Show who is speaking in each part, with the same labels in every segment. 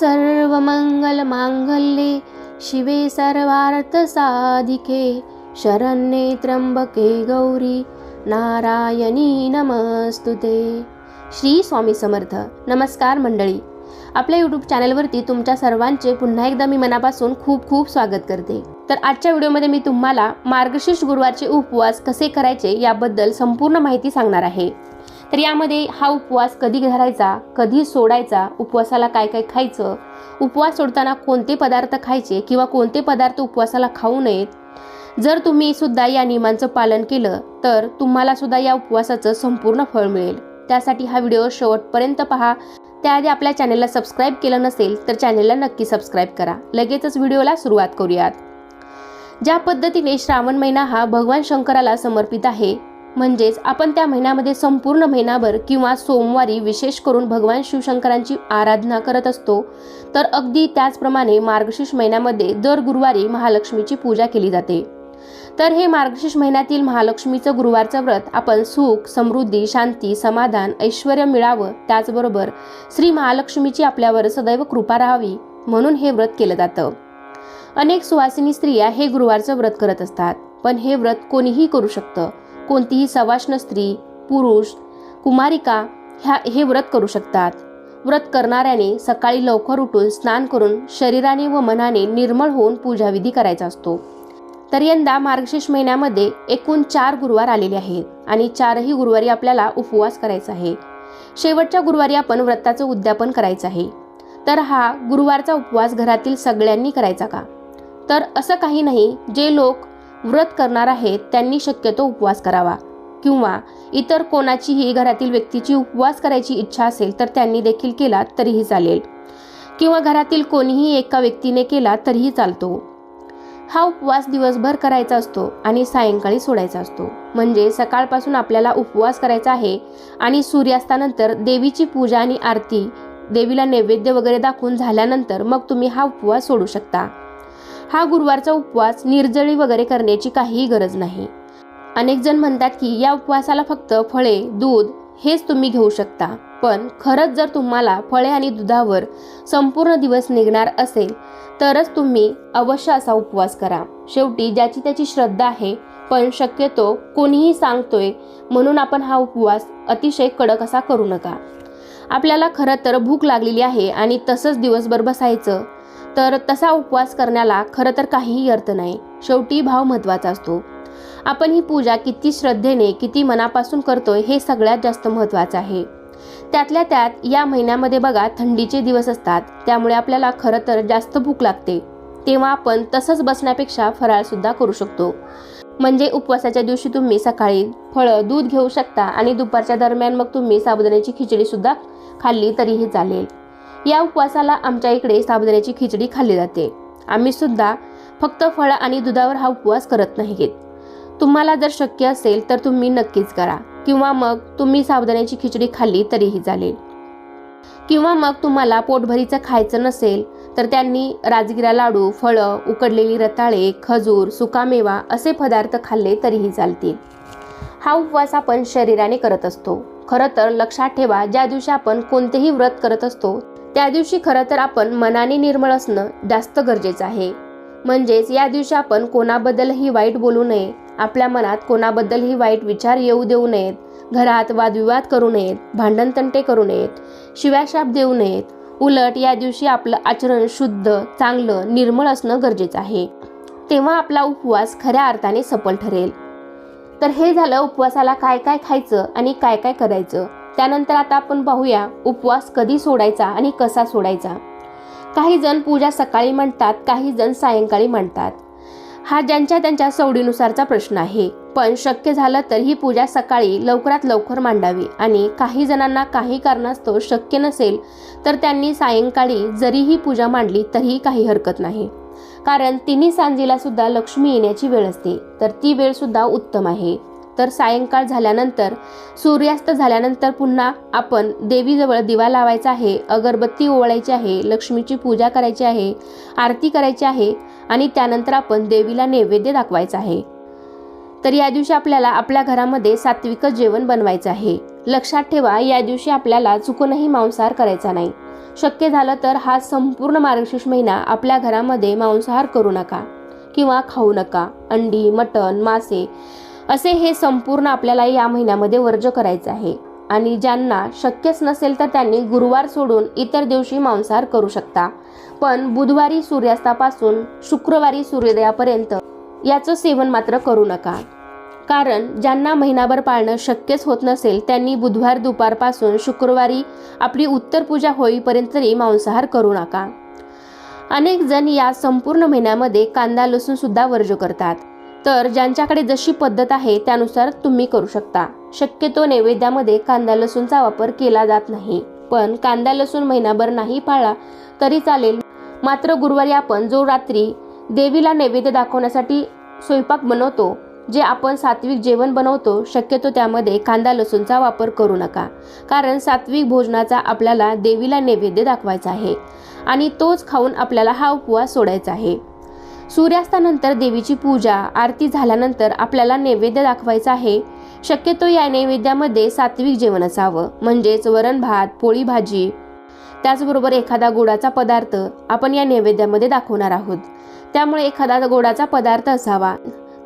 Speaker 1: सर्वमङ्गलमाङ्गल्ये शिवे सर्वार्थसाधिके शरण्ये त्र्यंबके गौरी नारायणी नमस्तुते श्री स्वामी समर्थ नमस्कार मंडळी. आपल्या यूट्यूब चॅनलवरती तुमच्या सर्वांचे पुन्हा एकदा मी मनापासून खूप खूप स्वागत करते. तर आजच्या व्हिडिओमध्ये मी तुम्हाला मार्गशीर्ष गुरुवारचे उपवास कसे करायचे याबद्दल संपूर्ण माहिती सांगणार आहे. तर यामध्ये हा उपवास कधी धरायचा कधी सोडायचा उपवासाला काय काय खायचं उपवास सोडताना कोणते पदार्थ खायचे किंवा कोणते पदार्थ उपवासाला खाऊ नयेत जर तुम्ही सुद्धा या नियमांचं पालन केलं तर तुम्हाला सुद्धा या उपवासाचं संपूर्ण फळ मिळेल. त्यासाठी हा व्हिडिओ शेवटपर्यंत पहा. त्याआधी आपल्या चॅनलला सबस्क्राईब केलं नसेल तर चॅनलला नक्की सबस्क्राईब करा. लगेचच व्हिडिओला सुरुवात करूयात. ज्या पद्धतीने श्रावण महिना हा भगवान शंकराला समर्पित आहे म्हणजेच आपण त्या महिन्यामध्ये संपूर्ण महिनाभर किंवा सोमवारी विशेष करून भगवान शिवशंकरांची आराधना करत असतो तर अगदी त्याचप्रमाणे मार्गशीर्ष महिन्यामध्ये दर गुरुवारी महालक्ष्मीची पूजा केली जाते. तर हे मार्गशीर्ष महिन्यातील महालक्ष्मीचं गुरुवारचं व्रत आपण सुख समृद्धी शांती समाधान ऐश्वर मिळावं त्याचबरोबर श्री महालक्ष्मीची आपल्यावर सदैव कृपा राहावी म्हणून हे व्रत केलं जातं. अनेक सुवासिनी स्त्रिया हे गुरुवारचं व्रत करत असतात पण हे व्रत कोणीही करू शकतं. कोणतीही सवाष्ण स्त्री पुरुष कुमारिका ह्या हे व्रत करू शकतात. व्रत करणाऱ्याने सकाळी लवकर उठून स्नान करून शरीराने व मनाने निर्मळ होऊन पूजाविधी करायचा असतो. तर यंदा मार्गशीर्ष महिन्यामध्ये एकूण चार गुरुवार आलेले आहेत आणि चारही गुरुवारी आपल्याला उपवास करायचा आहे. शेवटच्या गुरुवारी आपण व्रताचं उद्यापन करायचं आहे. तर हा गुरुवारचा उपवास घरातील सगळ्यांनी करायचा का? तर असं काही नाही जे लोक व्रत करणार आहेत त्यांनी शक्यतो उपवास करावा. किंवा इतर कोणाचीही घरातील व्यक्तीची उपवास करायची इच्छा असेल तर त्यांनी देखील केला तरीही चालेल. किंवा घरातील कोणीही एका व्यक्तीने केला तरीही चालतो. हा उपवास दिवसभर करायचा असतो आणि सायंकाळी सोडायचा असतो. म्हणजे सकाळपासून आपल्याला उपवास करायचा आहे आणि सूर्यास्तानंतर देवीची पूजा आणि आरती देवीला नैवेद्य वगैरे दाखवून झाल्यानंतर मग तुम्ही हा उपवास सोडू शकता. हा गुरुवारचा उपवास निर्जळी वगैरे करण्याची काहीही गरज नाही. अनेक जण म्हणतात की या उपवासाला फक्त फळे दूध हेच तुम्ही घेऊ शकता. पण खरंच जर तुम्हाला फळे आणि दुधावर संपूर्ण दिवस निघणार असेल तरच तुम्ही अवश्य असा उपवास करा. शेवटी ज्याची त्याची श्रद्धा आहे पण शक्यतो कोणीही सांगतोय म्हणून आपण हा उपवास अतिशय कडक असा करू नका. आपल्याला खरं तर भूक लागलेली आहे आणि तसंच दिवसभर बसायचं तर तसा उपवास करण्याला खरं तर काहीही अर्थ नाही. शेवटी भाव महत्त्वाचा असतो. आपण ही पूजा किती श्रद्धेने किती मनापासून करतोय हे सगळ्यात जास्त महत्त्वाचं आहे. त्यातल्या त्यात या महिन्यामध्ये बघा थंडीचे दिवस असतात त्यामुळे आपल्याला खरं तर जास्त भूक लागते. तेव्हा आपण तसंच बसण्यापेक्षा फराळसुद्धा करू शकतो. म्हणजे उपवासाच्या दिवशी तुम्ही सकाळी फळं दूध घेऊ शकता आणि दुपारच्या दरम्यान मग तुम्ही साबुदाण्याची खिचडीसुद्धा खाल्ली तरीही चालेल. या उपवासाला आमच्या इकडे साबुदाण्याची खिचडी खाल्ली जाते. आम्ही सुद्धा फक्त फळं आणि दुधावर हा उपवास करत नाहीत तुम्हाला जर शक्य असेल तर तुम्ही नक्कीच करा. किंवा मग तुम्ही साबुदाण्याची खिचडी खाल्ली तरीही चालेल. किंवा मग तुम्हाला पोटभरीचं खायचं नसेल तर त्यांनी राजगिरा लाडू फळं उकडलेली रताळे खजूर सुकामेवा असे पदार्थ खाल्ले तरीही चालतील. हा उपवास आपण शरीराने करत असतो. खरं तर लक्षात ठेवा ज्या दिवशी आपण कोणतेही व्रत करत असतो त्या दिवशी खरं तर आपण मनाने निर्मळ असणं जास्त गरजेचं आहे. म्हणजेच या दिवशी आपण कोणाबद्दलही वाईट बोलू नये आपल्या मनात कोणाबद्दलही वाईट विचार येऊ देऊ नयेत घरात वादविवाद करू नयेत भांडणतंटे करू नयेत शिव्याशाप देऊ नयेत उलट या दिवशी आपलं आचरण शुद्ध चांगलं निर्मळ असणं गरजेचं आहे. तेव्हा आपला उपवास खऱ्या अर्थाने सफल ठरेल. तर हे झालं उपवासाला काय काय खायचं आणि काय काय करायचं? त्यानंतर आता आपण पाहूया उपवास कधी सोडायचा आणि कसा सोडायचा. काही जण पूजा सकाळी म्हणतात काही जण सायंकाळी म्हणतात. हा ज्यांच्या त्यांच्या सवडीनुसारचा प्रश्न आहे. पण शक्य झालं तर ही पूजा सकाळी लवकरात लवकर मांडावी आणि काही जणांना काही कारणास्तव शक्य नसेल तर त्यांनी सायंकाळी जरी ही पूजा मांडली तरीही काही हरकत नाही. कारण तिन्ही सांजेला सुद्धा लक्ष्मी येण्याची वेळ असते. तर ती वेळ सुद्धा उत्तम आहे. तर सायंकाळ झाल्यानंतर सूर्यास्त झाल्यानंतर पुन्हा आपण देवीजवळ दिवा लावायचा आहे अगरबत्ती ओवाळायची आहे लक्ष्मीची पूजा करायची आहे आरती करायची आहे आणि त्यानंतर आपण देवीला नैवेद्य दाखवायचा आहे. तर या दिवशी आपल्याला आपल्या घरामध्ये सात्विकच जेवण बनवायचं आहे. लक्षात ठेवा या दिवशी आपल्याला चुकूनही मांसाहार करायचा नाही. शक्य झालं तर हा संपूर्ण मार्गशीर्ष महिना आपल्या घरामध्ये मांसाहार करू नका किंवा खाऊ नका. अंडी मटण मासे असे हे संपूर्ण आपल्याला या महिन्यामध्ये वर्ज करायचं आहे. आणि ज्यांना शक्यच नसेल तर त्यांनी गुरुवार सोडून इतर दिवशी मांसाहार करू शकता. पण बुधवारी सूर्यास्तापासून शुक्रवारी सूर्योदयापर्यंत याचं सेवन मात्र करू नका. कारण ज्यांना महिनाभर पाळणं शक्यच होत नसेल त्यांनी बुधवार दुपारपासून शुक्रवारी आपली उत्तर पूजा होईपर्यंत तरी मांसाहार करू नका. अनेक जण या संपूर्ण महिन्यामध्ये कांदा लसूण सुद्धा वर्ज करतात. तर ज्यांच्याकडे जशी पद्धत आहे त्यानुसार तुम्ही करू शकता. शक्यतो नैवेद्यामध्ये कांदा लसूणचा वापर केला जात नाही. पण कांदा लसूण महिनाभर नाही पाळला तरी चालेल. मात्र गुरुवारी आपण जो रात्री देवीला नैवेद्य दाखवण्यासाठी स्वयंपाक बनवतो जे आपण सात्विक जेवण बनवतो शक्यतो त्यामध्ये कांदा लसूणचा वापर करू नका. कारण सात्विक भोजनाचा आपल्याला देवीला नैवेद्य दाखवायचा आहे आणि तोच खाऊन आपल्याला हा उपवास सोडायचा आहे. सूर्यास्तानंतर देवीची पूजा आरती झाल्यानंतर आपल्याला नैवेद्य दाखवायचा आहे. शक्यतो या नैवेद्यामध्ये सात्विक जेवण असावं म्हणजेच वरण भात पोळी भाजी. त्याचबरोबर एखादा गोडाचा पदार्थ आपण या नैवेद्यामध्ये दाखवणार आहोत. त्यामुळे एखादा गोडाचा पदार्थ असावा.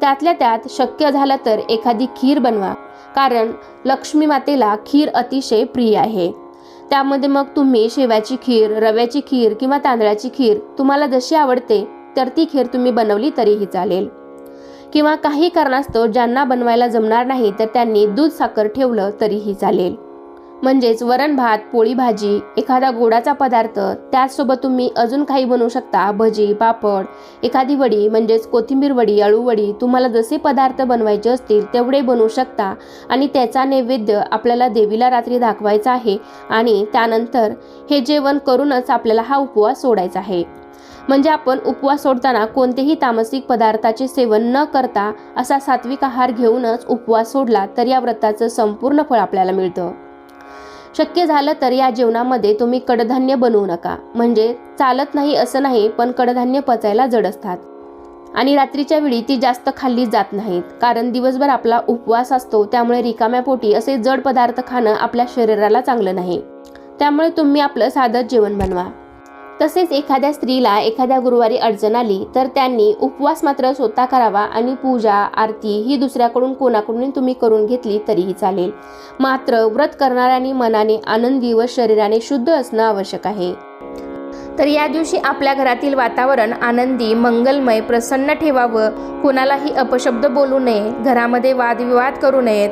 Speaker 1: त्यातल्या त्यात शक्य झालं तर एखादी खीर बनवा कारण लक्ष्मी मातेला खीर अतिशय प्रिय आहे. त्यामध्ये मग तुम्ही शेव्याची खीर रव्याची खीर किंवा तांदळाची खीर तुम्हाला जशी आवडते तर ती खीर तुम्ही बनवली तरीही चालेल. किंवा काही कारणास्तव ज्यांना बनवायला जमणार नाही तर त्यांनी दूध साखर ठेवलं तरीही चालेल. म्हणजेच वरण भात पोळी भाजी एखादा गोडाचा पदार्थ त्याचसोबत तुम्ही अजून काही बनवू शकता. भजी पापड एखादी वडी म्हणजेच कोथिंबीर वडी अळू वडी तुम्हाला जसे पदार्थ बनवायचे असतील तेवढे बनवू शकता. आणि त्याचा नैवेद्य आपल्याला देवीला रात्री दाखवायचा आहे आणि त्यानंतर हे जेवण करूनच आपल्याला हा उपवास सोडायचा आहे. म्हणजे आपण उपवास सोडताना कोणतेही तामसिक पदार्थाचे सेवन न करता असा सात्विक आहार घेऊनच उपवास सोडला तर या व्रताचं संपूर्ण फळ आपल्याला मिळतं. शक्य झालं तर या जेवणामध्ये तुम्ही कडधान्य बनवू नका. म्हणजे चालत नाही असं नाही पण कडधान्य पचायला जड असतात. आणि रात्रीच्या वेळी ती जास्त खाल्ली जात नाहीत. कारण दिवसभर आपला उपवास असतो त्यामुळे रिकाम्या पोटी असे जड पदार्थ खाणं आपल्या शरीराला चांगलं नाही. त्यामुळे तुम्ही आपलं साधं जेवण बनवा. तसेच एखाद्या स्त्रीला एखाद्या गुरुवारी अडचण आली तर त्यांनी उपवास मात्र स्वतः करावा आणि पूजा आरती ही दुसऱ्याकडून कोणाकडून तुम्ही करून घेतली तरीही चालेल. मात्र व्रत करणाऱ्यांनी मनाने आनंदी व शरीराने शुद्ध असणं आवश्यक आहे. तर या दिवशी आपल्या घरातील वातावरण आनंदी मंगलमय प्रसन्न ठेवावं. कोणालाही अपशब्द बोलू नये घरामध्ये वादविवाद करू नयेत.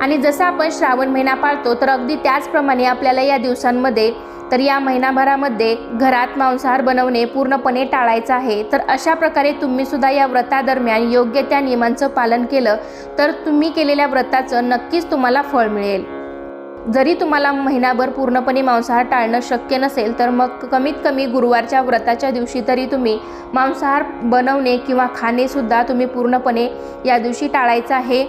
Speaker 1: आणि जसं आपण श्रावण महिना पाळतो तर अगदी त्याचप्रमाणे आपल्याला या दिवसांमध्ये तर या महिनाभरामध्ये घरात मांसाहार बनवणे पूर्णपणे टाळायचं आहे. तर अशा प्रकारे तुम्ही सुद्धा या व्रतादरम्यान योग्य त्या नियमांचं पालन केलं तर तुम्ही केलेल्या व्रताचं नक्कीच तुम्हाला फळ मिळेल. जरी तुम्हाला महिनाभर पूर्णपणे मांसाहार टाळणं शक्य नसेल तर मग कमीत कमी गुरुवारच्या व्रताच्या दिवशी तरी तुम्ही मांसाहार बनवणे किंवा खाणेसुद्धा तुम्ही पूर्णपणे या दिवशी टाळायचं आहे.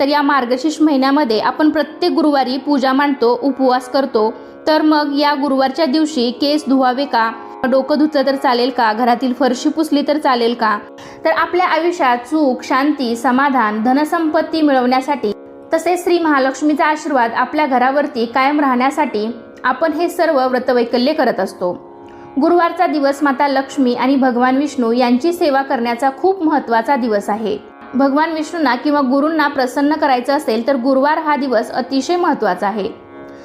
Speaker 1: तर या मार्गशीर्ष महिन्यामध्ये आपण प्रत्येक गुरुवारी पूजा मांडतो उपवास करतो. तर मग या गुरुवारच्या दिवशी केस धुवावे का? डोकं धुतलं तर चालेल का? घरातील फरशी पुसली तर चालेल का? तर आपल्या आयुष्यात सुख शांती समाधान धनसंपत्ती मिळवण्यासाठी तसेच श्री महालक्ष्मीचा आशीर्वाद आपल्या घरावरती कायम राहण्यासाठी आपण हे सर्व व्रतवैकल्य करत असतो. गुरुवारचा दिवस माता लक्ष्मी आणि भगवान विष्णू यांची सेवा करण्याचा खूप महत्त्वाचा दिवस आहे. भगवान विष्णूंना किंवा गुरूंना प्रसन्न करायचं असेल तर गुरुवार हा दिवस अतिशय महत्त्वाचा आहे.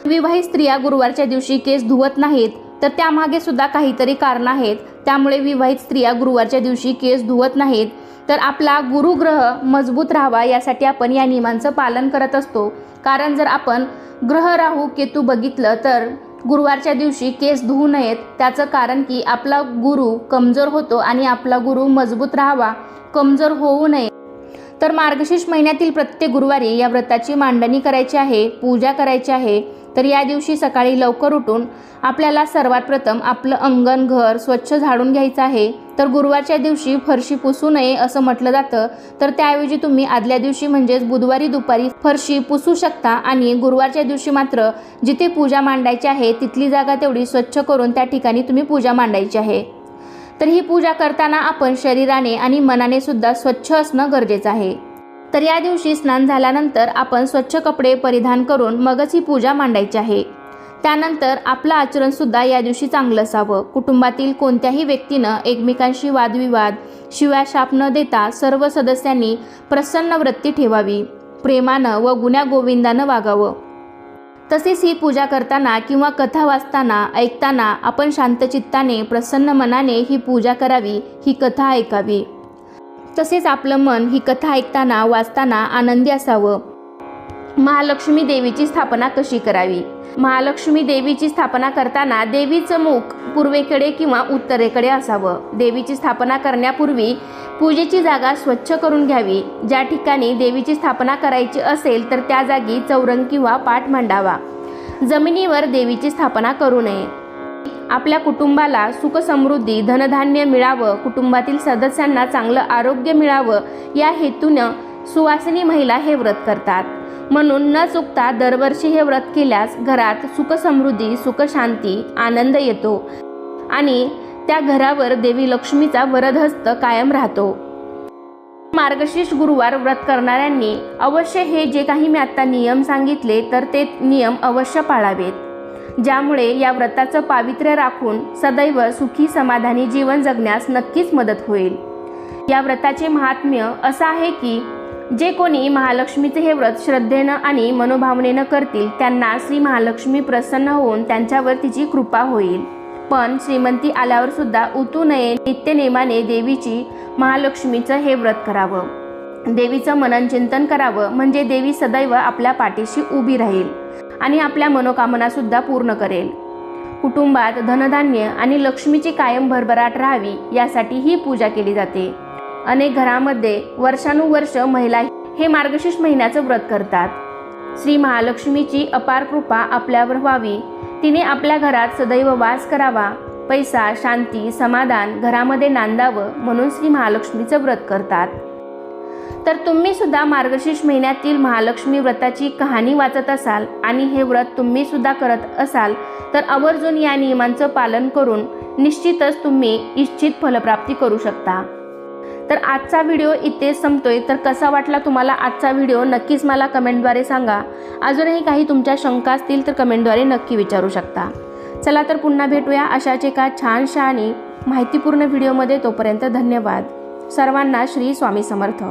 Speaker 1: विवाहित स्त्रिया गुरुवारच्या दिवशी केस धुवत नाहीत तर त्यामागे सुद्धा काहीतरी कारण आहेत. त्यामुळे विवाहित स्त्रिया गुरुवारच्या दिवशी केस धुवत नाहीत. तर आपला गुरुग्रह मजबूत राहावा यासाठी आपण या नियमांचं पालन करत असतो. कारण जर आपण ग्रह राहू केतू बघितलं तर गुरुवारच्या दिवशी केस धुवू नयेत. त्याचं कारण की आपला गुरु कमजोर होतो आणि आपला गुरु मजबूत राहावा कमजोर होऊ नये. तर मार्गशीर्ष महिन्यातील प्रत्येक गुरुवारी या व्रताची मांडणी करायची आहे पूजा करायची आहे. तर या दिवशी सकाळी लवकर उठून आपल्याला सर्वात प्रथम आपलं अंगण घर स्वच्छ झाडून घ्यायचं आहे. तर गुरुवारच्या दिवशी फरशी पुसू नये असं म्हटलं जातं. तर त्याऐवजी तुम्ही आदल्या दिवशी म्हणजेच बुधवारी दुपारी फरशी पुसू शकता आणि गुरुवारच्या दिवशी मात्र जिथे पूजा मांडायची आहे तिथली जागा तेवढी स्वच्छ करून त्या ठिकाणी तुम्ही पूजा मांडायची आहे. तर ही पूजा करताना आपण शरीराने आणि मनाने सुद्धा स्वच्छ असणं गरजेचं आहे. तर या दिवशी स्नान झाल्यानंतर आपण स्वच्छ कपडे परिधान करून मगच ही पूजा मांडायची आहे. त्यानंतर आपलं आचरणसुद्धा या दिवशी चांगलं असावं. कुटुंबातील कोणत्याही व्यक्तीनं एकमेकांशी वादविवाद शिव्या शाप न देता सर्व सदस्यांनी प्रसन्न वृत्ती ठेवावी प्रेमानं व गुण्या गोविंदानं वागावं. तसेच ही पूजा करताना किंवा कथा वाचताना ऐकताना आपण शांतचित्ताने प्रसन्न मनाने ही पूजा करावी ही कथा ऐकावी. तसेच आपलं मन ही कथा ऐकताना वाचताना आनंदी असावं. महालक्ष्मी देवीची स्थापना कशी करावी? महालक्ष्मी देवीची स्थापना करताना देवीचं मुख पूर्वेकडे किंवा उत्तरेकडे असावं. देवीची स्थापना करण्यापूर्वी पूजेची जागा स्वच्छ करून घ्यावी. ज्या ठिकाणी देवीची स्थापना करायची असेल तर त्या जागी चौरंग किंवा पाठ मांडावा जमिनीवर देवीची स्थापना करू नये. आपल्या कुटुंबाला सुख समृद्धी धनधान्य मिळावं कुटुंबातील सदस्यांना चांगलं आरोग्य मिळावं या हेतूनं सुवासिनी महिला हे व्रत करतात. म्हणून न चुकता दरवर्षी हे व्रत केल्यास घरात सुख समृद्धी आनंद येतो आणि त्या घरावर देवी लक्ष्मीचा वरदहस्त कायम राहतो. मार्गशीर्ष गुरुवार व्रत करणाऱ्यांनी अवश्य हे जे काही मी आत्ता नियम सांगितले तर ते नियम अवश्य पाळावेत. ज्यामुळे या व्रताचं पावित्र्य राखून सदैव सुखी समाधानी जीवन जगण्यास नक्कीच मदत होईल. या व्रताचे महात्म्य असं आहे की जे कोणी महालक्ष्मीचे हे व्रत श्रद्धेनं आणि मनोभावनेनं करतील त्यांना श्री महालक्ष्मी प्रसन्न होऊन त्यांच्यावर तिची कृपा होईल. पण श्रीमंती आल्यावर सुद्धा उतू नये नित्यनेमाने देवीची महालक्ष्मीचं हे व्रत करावं. देवीचं मनन चिंतन करावं म्हणजे देवी सदैव आपल्या पाठीशी उभी राहील. आणि आपल्या मनोकामनासुद्धा पूर्ण करेल. कुटुंबात धनधान्य आणि लक्ष्मीची कायम भरभराट राहावी यासाठी ही पूजा केली जाते. अनेक घरामध्ये वर्षानुवर्ष महिला हे मार्गशीर्ष महिन्याचं व्रत करतात. श्री महालक्ष्मीची अपार कृपा आपल्यावर व्हावी. तिने आपल्या घरात सदैव वास करावा. पैसा शांती समाधान घरामध्ये नांदावं म्हणून श्री महालक्ष्मीचं व्रत करतात. तर तुम्ही सुद्धा मार्गशीर्ष महिन्यातील महालक्ष्मी व्रताची कहाणी वाचत असाल आणि हे व्रत तुम्ही सुद्धा करत असाल तर आवर्जून या नियमांचं पालन करून निश्चितच तुम्ही इच्छित फलप्राप्ती करू शकता. तर आजचा व्हिडिओ इथे संपतोय. तर कसा वाटला तुम्हाला आजचा व्हिडिओ? नक्कीच मला कमेंटद्वारे सांगा. अजूनही काही तुमच्या शंका असतील तर कमेंटद्वारे नक्की विचारू शकता. चला तर पुन्हा भेटूया अशाच एका छानशा आणि माहितीपूर्ण व्हिडिओमध्ये. तोपर्यंत धन्यवाद. सर्वांना श्री स्वामी समर्थ.